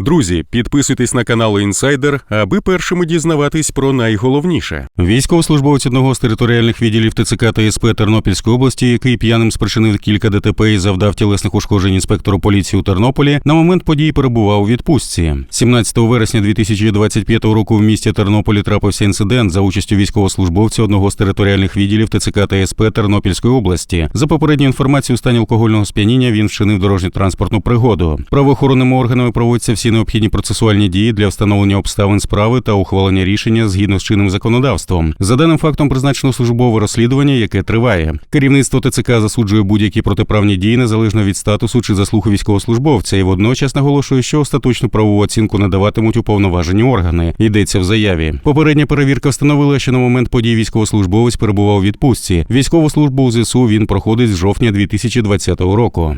Друзі, підписуйтесь на канал Інсайдер, аби першими дізнаватись про найголовніше. Військовослужбовець одного з територіальних відділів ТЦК та СП Тернопільської області, який п'яним спричинив кілька ДТП і завдав тілесних ушкоджень інспектору поліції у Тернополі, на момент подій перебував у відпустці. 17 вересня 2025 року в місті Тернополі трапився інцидент за участю військовослужбовця одного з територіальних відділів ТЦК та СП Тернопільської області. За попередньою інформацією, у стані алкогольного сп'яніння він вчинив дорожньо-транспортну пригоду. Правоохоронними органами проводяться всі необхідні процесуальні дії для встановлення обставин справи та ухвалення рішення згідно з чинним законодавством. За даним фактом призначено службове розслідування, яке триває. Керівництво ТЦК засуджує будь-які протиправні дії незалежно від статусу чи заслуги військовослужбовця, і водночас наголошує, що остаточну правову оцінку надаватимуть уповноважені органи. Йдеться в заяві. Попередня перевірка встановила, що на момент подій військовослужбовець перебував у відпустці. Військову службу у ЗСУ він проходить з жовтня 2020 року.